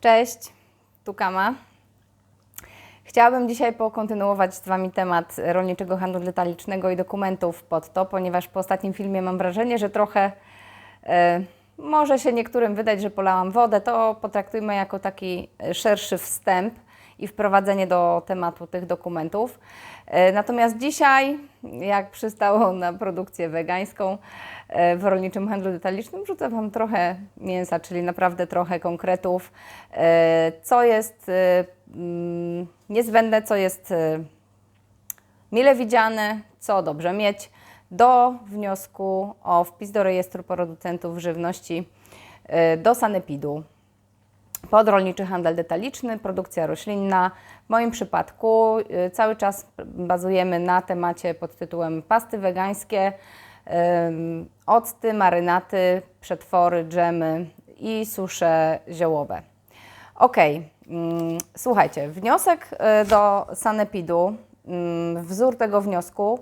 Cześć, tu Kama. Chciałabym dzisiaj pokontynuować z Wami temat rolniczego handlu detalicznego i dokumentów pod to, ponieważ po ostatnim filmie mam wrażenie, że trochę e, może się niektórym wydać, że polałam wodę. To potraktujmy jako taki szerszy wstęp i wprowadzenie do tematu tych dokumentów. E, Natomiast dzisiaj, jak przystało na produkcję wegańską e, w rolniczym handlu detalicznym, wrzucę Wam trochę mięsa, czyli naprawdę trochę konkretów, e, co jest mm, niezbędne, co jest mile widziane, co dobrze mieć do wniosku o wpis do rejestru producentów żywności do sanepidu pod rolniczy handel detaliczny, produkcja roślinna. W moim przypadku y, cały czas bazujemy na temacie pod tytułem pasty wegańskie, octy, marynaty, przetwory, dżemy i susze ziołowe. Ok, słuchajcie, wniosek y, do Sanepidu, wzór tego wniosku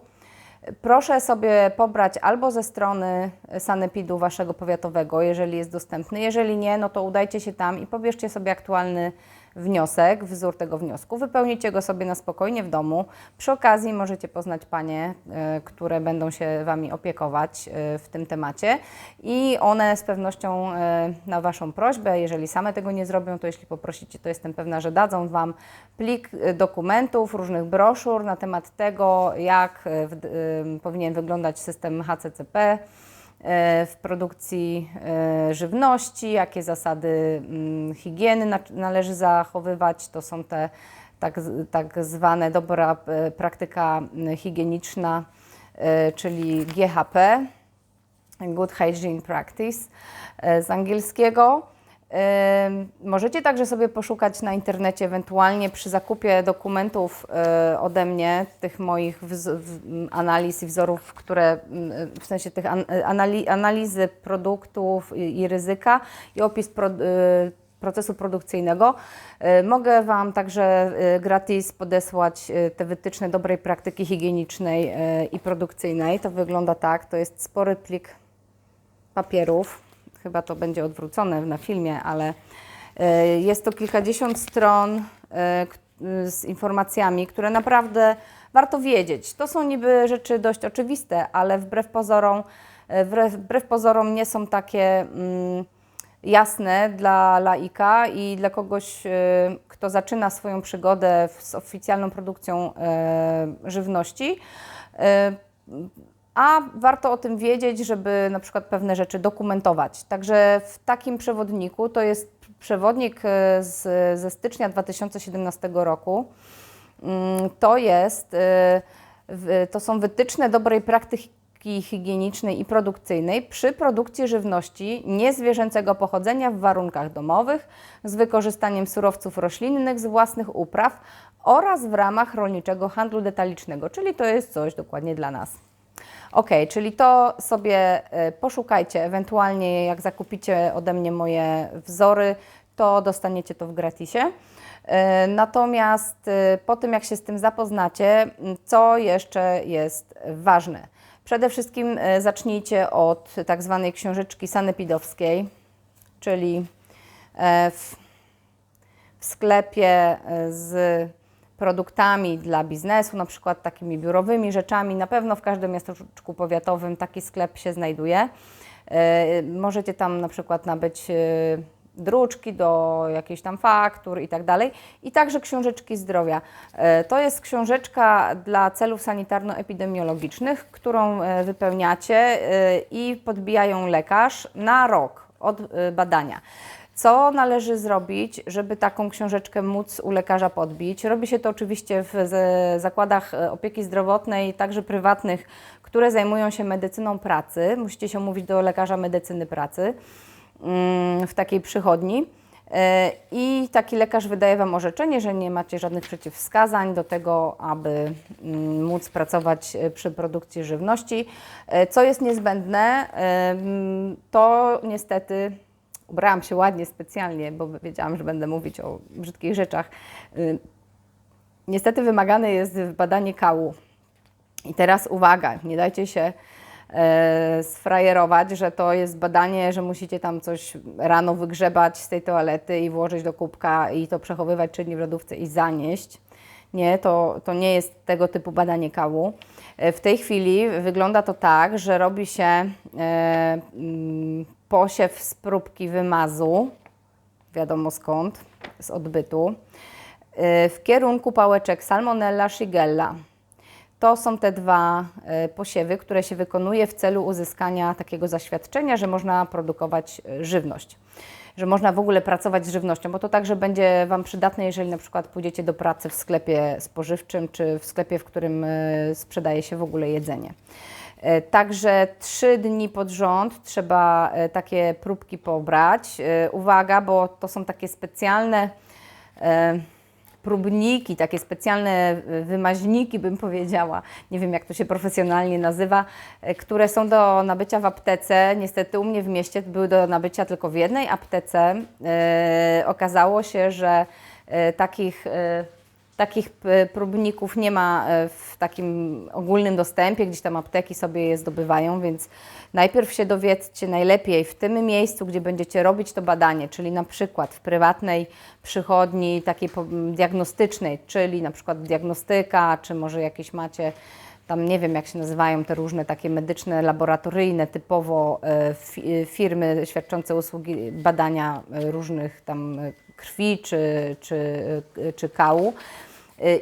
Proszę sobie pobrać albo ze strony Sanepidu Waszego powiatowego, jeżeli jest dostępny. Jeżeli nie, no to udajcie się tam i pobierzcie sobie aktualny wniosek, wzór tego wniosku. Wypełnijcie go sobie na spokojnie w domu. Przy okazji możecie poznać panie, e, które będą się Wami opiekować e, w tym temacie i one z pewnością e, na Waszą prośbę, jeżeli same tego nie zrobią, to jeśli poprosicie, to jestem pewna, że dadzą Wam plik dokumentów, różnych broszur na temat tego, jak powinien wyglądać system HCCP w produkcji e, żywności, jakie zasady mm, higieny na- należy zachowywać. To są te tak, tak zwane dobra e, praktyka mm, higieniczna, e, czyli GHP, Good Hygiene Practice e, z angielskiego. Możecie także sobie poszukać na internecie, ewentualnie przy zakupie dokumentów e, ode mnie, tych moich analiz i wzorów, które w sensie tych an- anali- analizy produktów i, ryzyka i opis y, procesu produkcyjnego. E, Mogę Wam także e, gratis podesłać e, te wytyczne dobrej praktyki higienicznej e, i produkcyjnej. To wygląda tak, to jest spory plik papierów. Chyba to będzie odwrócone na filmie, ale e, jest to kilkadziesiąt stron e, k- z informacjami, które naprawdę warto wiedzieć. To są niby rzeczy dość oczywiste, ale wbrew pozorom, e, wbrew, pozorom nie są takie mm, jasne dla laika i dla kogoś, e, kto zaczyna swoją przygodę z oficjalną produkcją e, żywności. A warto o tym wiedzieć, żeby na przykład pewne rzeczy dokumentować. Także w takim przewodniku, to jest przewodnik e, z, ze stycznia 2017 roku, Mm, to jest, e, to są wytyczne dobrej praktyki higienicznej i produkcyjnej przy produkcji żywności niezwierzęcego pochodzenia w warunkach domowych z wykorzystaniem surowców roślinnych z własnych upraw oraz w ramach rolniczego handlu detalicznego, czyli to jest coś dokładnie dla nas. Ok, czyli to sobie e, poszukajcie, ewentualnie jak zakupicie ode mnie moje wzory, to dostaniecie to w gratisie. E, Natomiast e, po tym, jak się z tym zapoznacie, co jeszcze jest ważne? Przede wszystkim zacznijcie od tak zwanej książeczki sanepidowskiej, czyli w, w sklepie z produktami dla biznesu, na przykład takimi biurowymi rzeczami. Na pewno w każdym miasteczku powiatowym taki sklep się znajduje. E, Możecie tam na przykład nabyć e, druczki do jakichś tam faktur i tak dalej. I także książeczki zdrowia. E, To jest książeczka dla celów sanitarno-epidemiologicznych, którą wypełniacie i podbijają lekarz na rok od badania. Co należy zrobić, żeby taką książeczkę móc u lekarza podbić? Robi się to oczywiście w zakładach e, opieki zdrowotnej, także prywatnych, które zajmują się medycyną pracy. Musicie się umówić do lekarza medycyny pracy mm, w takiej przychodni. E, I taki lekarz wydaje Wam orzeczenie, że nie macie żadnych przeciwwskazań do tego, aby mm, móc pracować e, przy produkcji żywności. Co jest niezbędne, mm, to niestety ubrałam się ładnie specjalnie, bo wiedziałam, że będę mówić o brzydkich rzeczach. Y, Niestety wymagane jest badanie kału. I teraz uwaga, nie dajcie się e, sfrajerować, że to jest badanie, że musicie tam coś rano wygrzebać z tej toalety i włożyć do kubka i to przechowywać czynnie w lodówce i zanieść. Nie, to, to nie jest tego typu badanie kału. E, W tej chwili wygląda to tak, że robi się e, posiew z próbki wymazu, wiadomo skąd, z odbytu, e, w kierunku pałeczek Salmonella shigella. To są te dwa e, posiewy, które się wykonuje w celu uzyskania takiego zaświadczenia, że można produkować e, żywność, że można w ogóle pracować z żywnością, bo to także będzie Wam przydatne, jeżeli na przykład pójdziecie do pracy w sklepie spożywczym czy w sklepie, w którym sprzedaje się w ogóle jedzenie. E, Także trzy dni pod rząd trzeba e, takie próbki pobrać. E, Uwaga, bo to są takie specjalne próbniki, takie specjalne wymaźniki, bym powiedziała, nie wiem jak to się profesjonalnie nazywa, które są do nabycia w aptece. Niestety u mnie w mieście były do nabycia tylko w jednej aptece. Okazało się, że takich Takich p- próbników nie ma e, w takim ogólnym dostępie, gdzieś tam apteki sobie je zdobywają, więc najpierw się dowiedzcie najlepiej w tym miejscu, gdzie będziecie robić to badanie, czyli na przykład w prywatnej przychodni takiej diagnostycznej, czyli na przykład diagnostyka, czy może jakieś macie tam nie wiem jak się nazywają te różne takie medyczne, laboratoryjne, typowo e, fi- e, firmy świadczące usługi badania e, różnych tam e, krwi czy, czy, e, czy kału.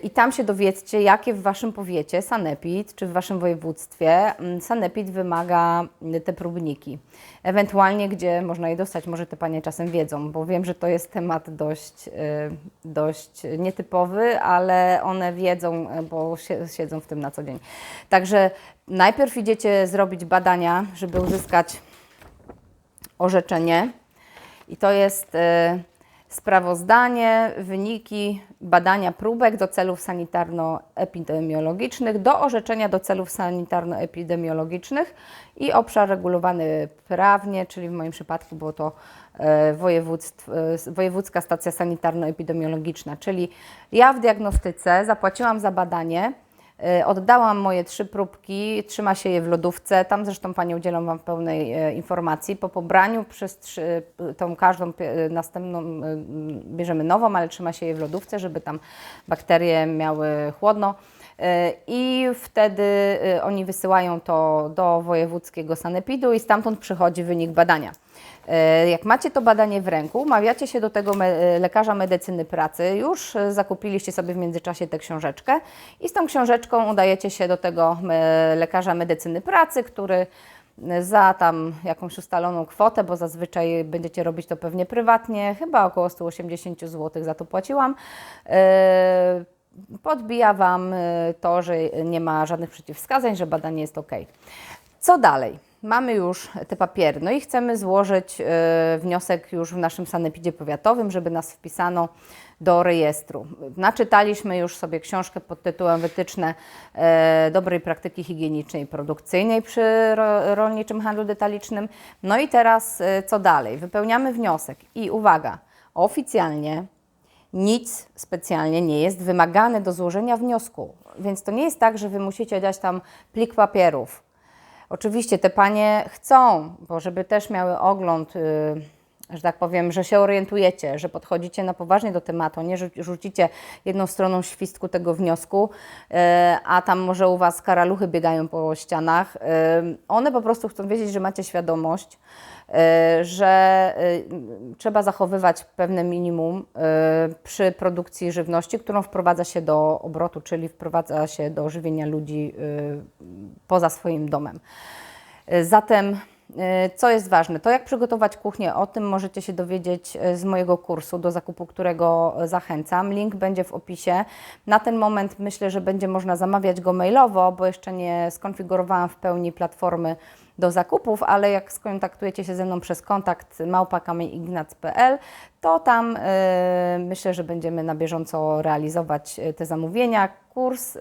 I tam się dowiedzcie, jakie w Waszym powiecie, sanepid, czy w Waszym województwie mm, sanepid wymaga mm, te próbniki. Ewentualnie, gdzie można je dostać, może te Panie czasem wiedzą, bo wiem, że to jest temat dość, e, dość nietypowy, ale one wiedzą, e, bo sie- siedzą w tym na co dzień. Także najpierw idziecie zrobić badania, żeby uzyskać orzeczenie i to jest e, sprawozdanie, wyniki badania próbek do celów sanitarno-epidemiologicznych, do orzeczenia do celów sanitarno-epidemiologicznych i obszar regulowany prawnie, czyli w moim przypadku było to e, e, wojewódzka stacja sanitarno-epidemiologiczna, czyli ja w diagnostyce zapłaciłam za badanie, Oddałam moje trzy próbki, trzyma się je w lodówce. Tam zresztą Pani udzielą Wam pełnej e, informacji. Po pobraniu przez trzy, tą każdą następną e, bierzemy nową, ale trzyma się je w lodówce, żeby tam bakterie miały chłodno. E, I wtedy e, oni wysyłają to do wojewódzkiego sanepidu i stamtąd przychodzi wynik badania. E, Jak macie to badanie w ręku, umawiacie się do tego me- lekarza medycyny pracy, już zakupiliście sobie w międzyczasie tę książeczkę i z tą książeczką udajecie się do tego e, lekarza medycyny pracy, który za tam jakąś ustaloną kwotę, bo zazwyczaj będziecie robić to pewnie prywatnie, chyba około 180 zł za to płaciłam, podbija Wam e, to, że nie ma żadnych przeciwwskazań, że badanie jest ok. Co dalej? Mamy już te papiery, no i chcemy złożyć e, wniosek już w naszym sanepidzie powiatowym, żeby nas wpisano do rejestru. Naczytaliśmy już sobie książkę pod tytułem Wytyczne e, dobrej praktyki higienicznej i produkcyjnej przy ro, rolniczym handlu detalicznym. No i teraz e, co dalej? Wypełniamy wniosek i uwaga, oficjalnie nic specjalnie nie jest wymagane do złożenia wniosku. Więc to nie jest tak, że Wy musicie dać tam plik papierów. Oczywiście te panie chcą, bo żeby też miały ogląd, y, że tak powiem, że się orientujecie, że podchodzicie na poważnie do tematu, nie rzu- rzucicie jedną stroną świstku tego wniosku, y, a tam może u Was karaluchy biegają po ścianach. Y, One po prostu chcą wiedzieć, że macie świadomość, y, że trzeba zachowywać pewne minimum przy produkcji żywności, którą wprowadza się do obrotu, czyli wprowadza się do żywienia ludzi poza swoim domem. Zatem, co jest ważne, to jak przygotować kuchnię, o tym możecie się dowiedzieć y, z mojego kursu, do zakupu którego y, zachęcam. Link będzie w opisie. Na ten moment myślę, że będzie można zamawiać go mailowo, bo jeszcze nie skonfigurowałam w pełni platformy do zakupów, ale jak skontaktujecie się ze mną przez kontakt małpakamieignac.pl, to tam y, myślę, że będziemy na bieżąco realizować te zamówienia. Kurs y,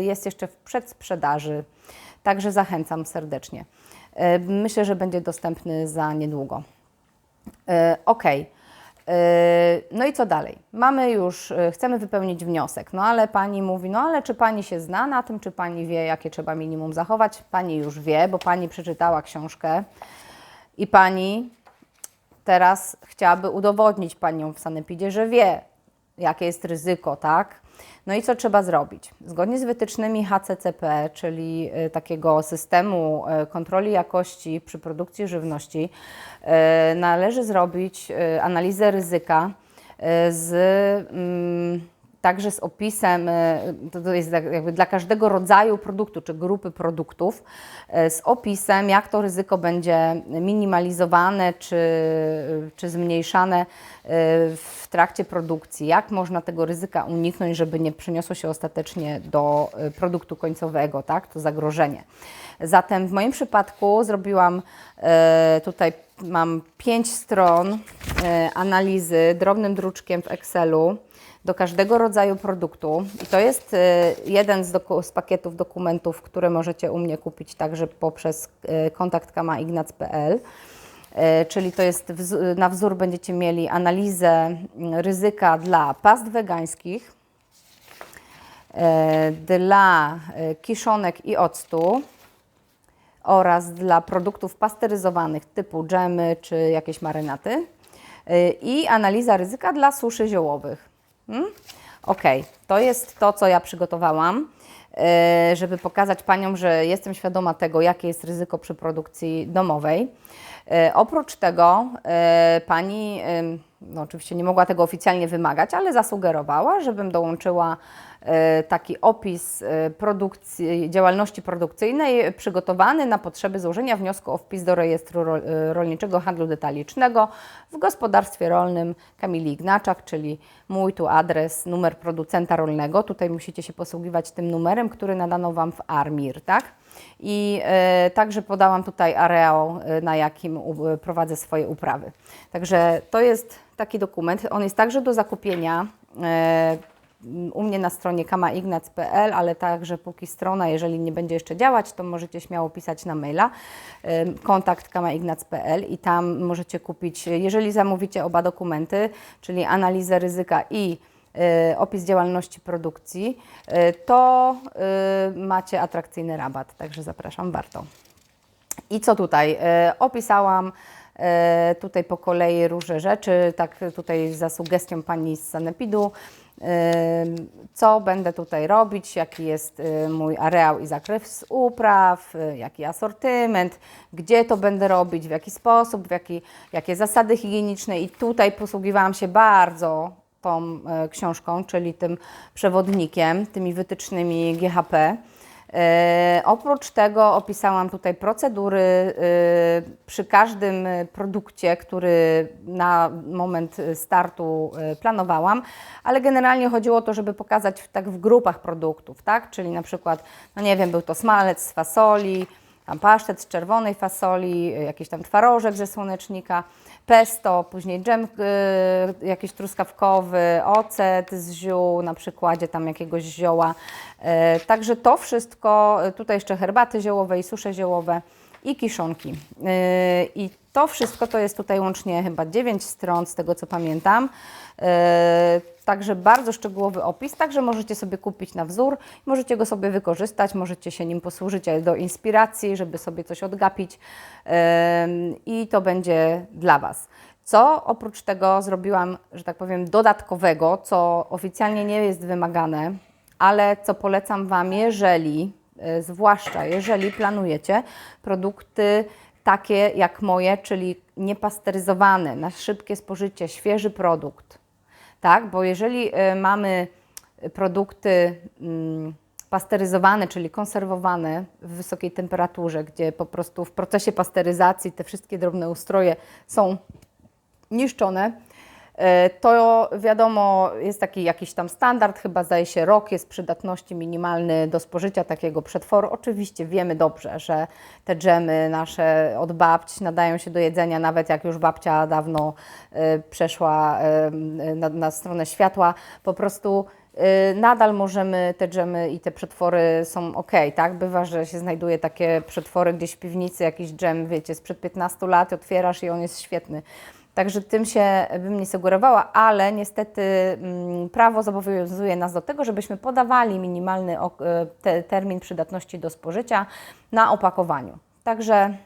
jest jeszcze w przedsprzedaży, także zachęcam serdecznie. Y, myślę, że będzie dostępny za niedługo. E, Ok. No i co dalej? Mamy już, chcemy wypełnić wniosek, no ale pani mówi, no ale czy pani się zna na tym, czy pani wie, jakie trzeba minimum zachować? Pani już wie, bo pani przeczytała książkę i pani teraz chciałaby udowodnić panią w sanepidzie, że wie, jakie jest ryzyko, tak? No i co trzeba zrobić? Zgodnie z wytycznymi HCCP, czyli y, takiego systemu y, kontroli jakości przy produkcji żywności, należy zrobić analizę ryzyka z mm, także z opisem, to jest jakby dla każdego rodzaju produktu czy grupy produktów, z opisem, jak to ryzyko będzie minimalizowane czy, czy zmniejszane w trakcie produkcji, jak można tego ryzyka uniknąć, żeby nie przyniosło się ostatecznie do produktu końcowego, tak, to zagrożenie. Zatem w moim przypadku zrobiłam tutaj mam pięć stron analizy drobnym druczkiem w Excelu do każdego rodzaju produktu. I to jest jeden z, z, pakietów dokumentów, które możecie u mnie kupić także poprzez kontakt kamaignac.pl. Czyli to jest na wzór będziecie mieli analizę ryzyka dla past wegańskich, dla kiszonek i octu oraz dla produktów pasteryzowanych typu dżemy czy jakieś marynaty i analiza ryzyka dla suszy ziołowych. Hmm? Ok, to jest to, co ja przygotowałam, e, żeby pokazać Paniom, że jestem świadoma tego, jakie jest ryzyko przy produkcji domowej. E, oprócz tego e, Pani, no oczywiście nie mogła tego oficjalnie wymagać, ale zasugerowała, żebym dołączyła E, taki opis produkcji, działalności produkcyjnej przygotowany na potrzeby złożenia wniosku o wpis do rejestru rolniczego handlu detalicznego w gospodarstwie rolnym Kamili Ignaczak, czyli mój tu adres, numer producenta rolnego. Tutaj musicie się posługiwać tym numerem, który nadano Wam w ARMIR, tak? I e, także podałam tutaj areał, na jakim u, prowadzę swoje uprawy. Także to jest taki dokument. On jest także do zakupienia. E, u mnie na stronie kamaignac.pl, ale także póki strona, jeżeli nie będzie jeszcze działać, to możecie śmiało pisać na maila kontakt kamaignac.pl i tam możecie kupić, jeżeli zamówicie oba dokumenty, czyli analizę ryzyka i opis działalności produkcji, y, to y, macie atrakcyjny rabat, także zapraszam, warto. I co tutaj? Opisałam tutaj po kolei różne rzeczy, tak tutaj za sugestią pani z Sanepidu co będę tutaj robić, jaki jest y, mój areał i zakres upraw, y, jaki asortyment, gdzie to będę robić, w jaki sposób, w jaki, jakie zasady higieniczne. I tutaj posługiwałam się bardzo tą y, książką, czyli tym przewodnikiem, tymi wytycznymi GHP. E, oprócz tego opisałam tutaj procedury e, przy każdym produkcie, który na moment startu e, planowałam, ale generalnie chodziło o to, żeby pokazać tak w grupach produktów, tak? Czyli na przykład, no nie wiem, był to smalec z fasoli, tam pasztet z czerwonej fasoli, jakiś tam twarożek ze słonecznika, pesto, później dżem y, jakiś truskawkowy, ocet z ziół, na przykładzie tam jakiegoś zioła. Y, także to wszystko, y, tutaj jeszcze herbaty ziołowe i susze ziołowe i kiszonki. Y, I to wszystko to jest tutaj łącznie chyba 9 stron, z tego co pamiętam. E, także bardzo szczegółowy opis, także możecie sobie kupić na wzór, możecie go sobie wykorzystać, możecie się nim posłużyć do inspiracji, żeby sobie coś odgapić e, i to będzie dla Was. Co oprócz tego zrobiłam, że tak powiem, dodatkowego, co oficjalnie nie jest wymagane, ale co polecam Wam, jeżeli, zwłaszcza jeżeli planujecie produkty takie jak moje, czyli niepasteryzowane, na szybkie spożycie, świeży produkt, tak? Bo jeżeli y, mamy produkty mm, pasteryzowane, czyli konserwowane w wysokiej temperaturze, gdzie po prostu w procesie pasteryzacji te wszystkie drobne ustroje są niszczone, E, to wiadomo, jest taki jakiś tam standard, chyba zdaje się rok jest przydatności minimalny do spożycia takiego przetworu. Oczywiście wiemy dobrze, że te dżemy nasze od babć nadają się do jedzenia, nawet jak już babcia dawno e, przeszła e, na, na stronę światła. Po prostu nadal możemy te dżemy i te przetwory są ok, tak? Bywa, że się znajduje takie przetwory gdzieś w piwnicy, jakiś dżem, wiecie, sprzed 15 lat, otwierasz i on jest świetny. Także tym się bym nie sugerowała, ale niestety mm, prawo zobowiązuje nas do tego, żebyśmy podawali minimalny e, te, termin przydatności do spożycia na opakowaniu. Także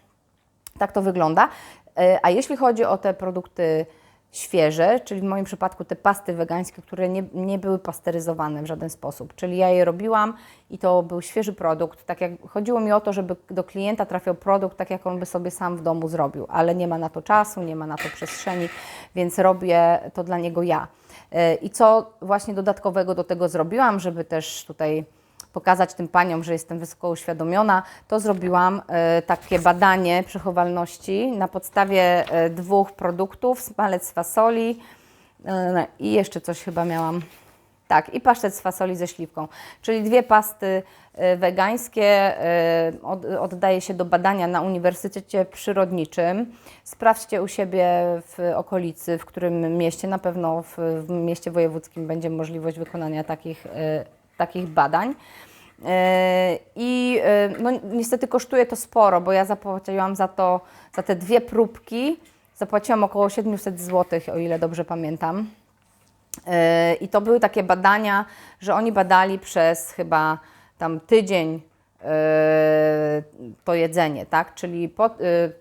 tak to wygląda. E, A jeśli chodzi o te produkty świeże, czyli w moim przypadku te pasty wegańskie, które nie, nie były pasteryzowane w żaden sposób, czyli ja je robiłam i to był świeży produkt. Tak jak chodziło mi o to, żeby do klienta trafiał produkt tak, jak on by sobie sam w domu zrobił, ale nie ma na to czasu, nie ma na to przestrzeni, więc robię to dla niego ja. E, I co właśnie dodatkowego do tego zrobiłam, żeby też tutaj pokazać tym paniom, że jestem wysoko uświadomiona, to zrobiłam e, takie badanie przechowalności na podstawie e, dwóch produktów, smalec z fasoli e, i jeszcze coś chyba miałam. Tak, i pasztet z fasoli ze śliwką, czyli dwie pasty wegańskie od, oddaje się do badania na Uniwersytecie Przyrodniczym. Sprawdźcie u siebie w okolicy, w którym mieście, na pewno w, mieście wojewódzkim będzie możliwość wykonania takich, takich badań. E, I e, no, niestety kosztuje to sporo, bo ja zapłaciłam za to, za te dwie próbki, zapłaciłam około 700 zł, o ile dobrze pamiętam. E, I to były takie badania, że oni badali przez chyba tam tydzień to jedzenie, tak? Czyli po, e,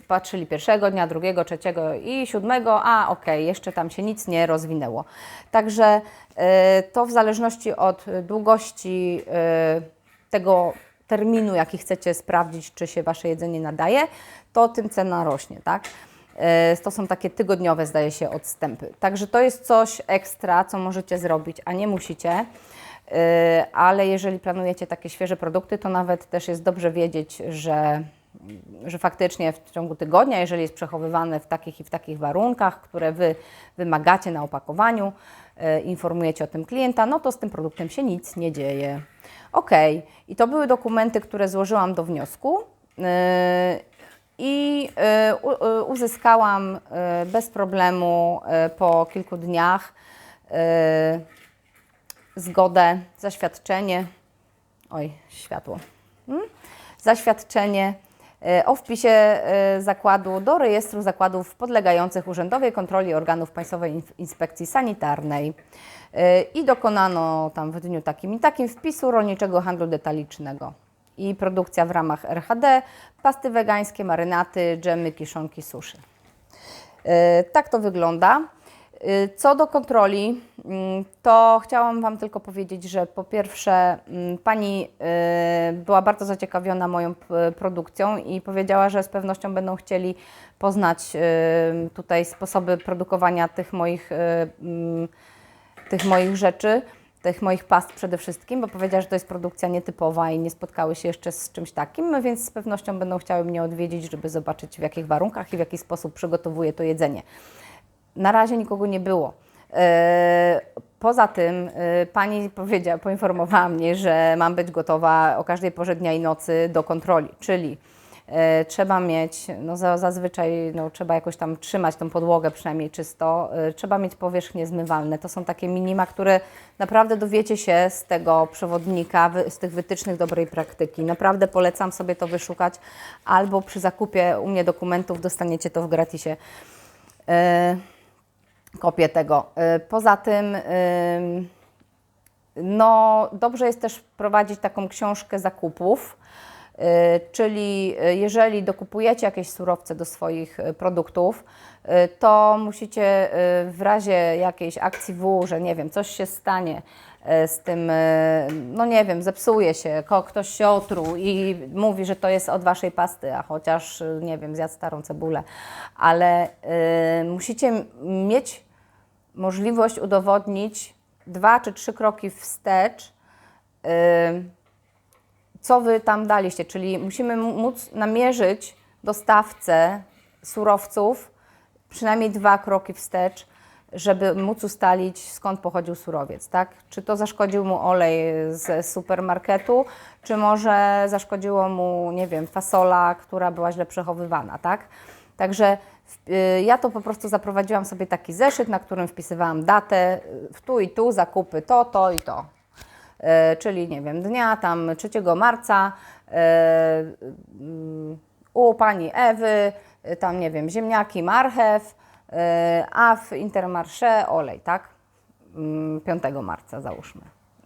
patrzyli pierwszego dnia, drugiego, trzeciego i siódmego, a okej, jeszcze tam się nic nie rozwinęło. Także e, to w zależności od długości e, tego terminu, jaki chcecie sprawdzić, czy się Wasze jedzenie nadaje, to tym cena rośnie, tak? E, To są takie tygodniowe, zdaje się, odstępy. Także to jest coś ekstra, co możecie zrobić, a nie musicie. E, Ale jeżeli planujecie takie świeże produkty, to nawet też jest dobrze wiedzieć, że, że faktycznie w ciągu tygodnia, jeżeli jest przechowywane w takich i w takich warunkach, które Wy wymagacie na opakowaniu, e, informujecie o tym klienta, no to z tym produktem się nic nie dzieje. Ok, i to były dokumenty, które złożyłam do wniosku. E, i uzyskałam bez problemu po kilku dniach zgodę, zaświadczenie. Oj, światło. Mm? Zaświadczenie e, o wpisie e, zakładu do rejestru zakładów podlegających urzędowej kontroli organów Państwowej Inspekcji Sanitarnej. E, I dokonano tam w dniu takim i takim wpisu rolniczego handlu detalicznego i produkcja w ramach RHD, pasty wegańskie, marynaty, dżemy, kiszonki, suszy. Tak to wygląda. E, Co do kontroli, mm, to chciałam Wam tylko powiedzieć, że po pierwsze mm, Pani e, była bardzo zaciekawiona moją produkcją i powiedziała, że z pewnością będą chcieli poznać e, tutaj sposoby produkowania tych moich, mm, tych moich rzeczy, tych moich past przede wszystkim, bo powiedziała, że to jest produkcja nietypowa i nie spotkały się jeszcze z czymś takim, więc z pewnością będą chciały mnie odwiedzić, żeby zobaczyć w jakich warunkach i w jaki sposób przygotowuję to jedzenie. Na razie nikogo nie było. E, Poza tym e, pani powiedziała, poinformowała mnie, że mam być gotowa o każdej porze dnia i nocy do kontroli, czyli e, trzeba mieć, no za, zazwyczaj no, trzeba jakoś tam trzymać tą podłogę przynajmniej czysto, trzeba mieć powierzchnie zmywalne. To są takie minima, które naprawdę dowiecie się z tego przewodnika, z tych wytycznych dobrej praktyki. Naprawdę polecam sobie to wyszukać albo przy zakupie u mnie dokumentów dostaniecie to w gratisie. Kopię tego. Y, Poza tym, ym, no, dobrze jest też prowadzić taką książkę zakupów, y, czyli y, jeżeli dokupujecie jakieś surowce do swoich y, produktów, y, to musicie y, w razie jakiejś akcji W, że nie wiem, coś się stanie y, z tym, y, no nie wiem, zepsuje się, ktoś się otruł i mówi, że to jest od waszej pasty, a chociaż, y, nie wiem, zjadł starą cebulę, ale y, musicie mieć możliwość udowodnić dwa czy trzy kroki wstecz, y, co Wy tam daliście. Czyli musimy móc namierzyć dostawcę surowców przynajmniej dwa kroki wstecz, żeby móc ustalić, skąd pochodził surowiec, tak? Czy to zaszkodził mu olej z supermarketu, czy może zaszkodziło mu, nie wiem, fasola, która była źle przechowywana, tak? Także y, ja to po prostu zaprowadziłam sobie taki zeszyt, na którym wpisywałam datę, y, w tu i tu zakupy to, to i to. E, czyli nie wiem, dnia tam 3 marca u pani Ewy, tam nie wiem, ziemniaki, marchew, a w Intermarché olej, tak? Mm, 5 marca załóżmy.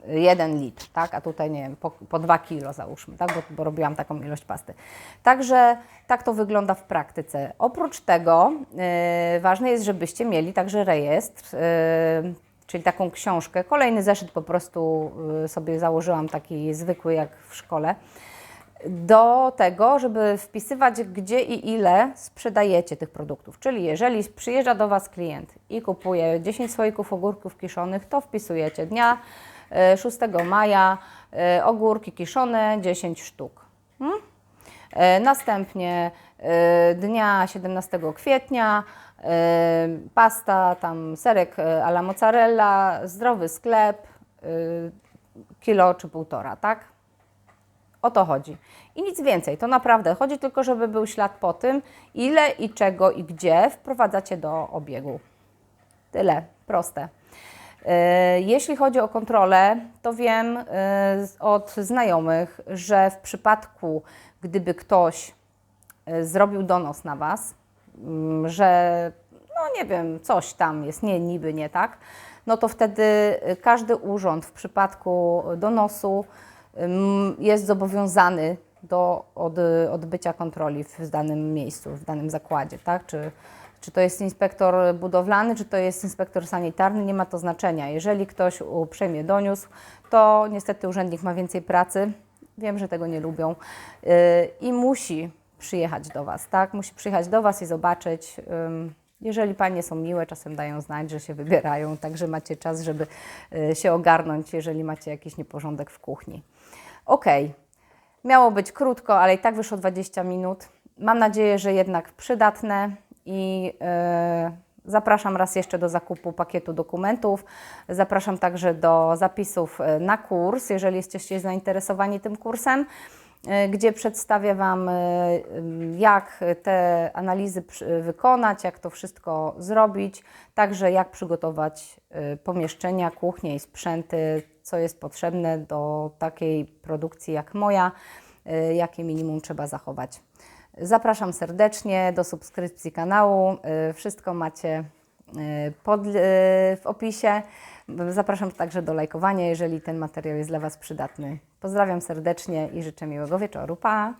Jeden litr, tak? A tutaj nie wiem, po, po 2 kilo załóżmy, tak? Bo, bo robiłam taką ilość pasty. Także tak to wygląda w praktyce. Oprócz tego e, ważne jest, żebyście mieli także rejestr, e, czyli taką książkę. Kolejny zeszyt po prostu e, sobie założyłam taki zwykły jak w szkole do tego, żeby wpisywać, gdzie i ile sprzedajecie tych produktów. Czyli jeżeli przyjeżdża do Was klient i kupuje 10 słoików ogórków kiszonych, to wpisujecie dnia e, 6 maja e, ogórki kiszone 10 sztuk. Hmm? E, Następnie e, dnia 17 kwietnia e, pasta, tam serek e, alla mozzarella, zdrowy sklep, e, kilo czy półtora, tak? O to chodzi. I nic więcej. To naprawdę chodzi tylko, żeby był ślad po tym, ile i czego i gdzie wprowadzacie do obiegu. Tyle. Proste. E, Jeśli chodzi o kontrolę, to wiem z- od znajomych, że w przypadku, gdyby ktoś e, zrobił donos na Was, mm, że no nie wiem, coś tam jest nie, niby nie tak, no to wtedy każdy urząd w przypadku donosu jest zobowiązany do od, odbycia kontroli w danym miejscu, w danym zakładzie, tak? Czy, czy to jest inspektor budowlany, czy to jest inspektor sanitarny, nie ma to znaczenia. Jeżeli ktoś uprzejmie doniósł, to niestety urzędnik ma więcej pracy. Wiem, że tego nie lubią yy, i musi przyjechać do Was, tak? Musi przyjechać do Was i zobaczyć. ym, jeżeli panie są miłe, czasem dają znać, że się wybierają, także macie czas, żeby y, się ogarnąć, jeżeli macie jakiś nieporządek w kuchni. Okej, miało być krótko, ale i tak wyszło 20 minut. Mam nadzieję, że jednak przydatne i y, zapraszam raz jeszcze do zakupu pakietu dokumentów. Zapraszam także do zapisów y, na kurs, jeżeli jesteście zainteresowani tym kursem gdzie przedstawię Wam, y, jak te analizy wykonać, jak to wszystko zrobić, także jak przygotować y, pomieszczenia, kuchnie i sprzęty, co jest potrzebne do takiej produkcji jak moja, jakie minimum trzeba zachować. Zapraszam serdecznie do subskrypcji kanału. Wszystko macie pod, w opisie. Zapraszam także do lajkowania, jeżeli ten materiał jest dla Was przydatny. Pozdrawiam serdecznie i życzę miłego wieczoru. Pa!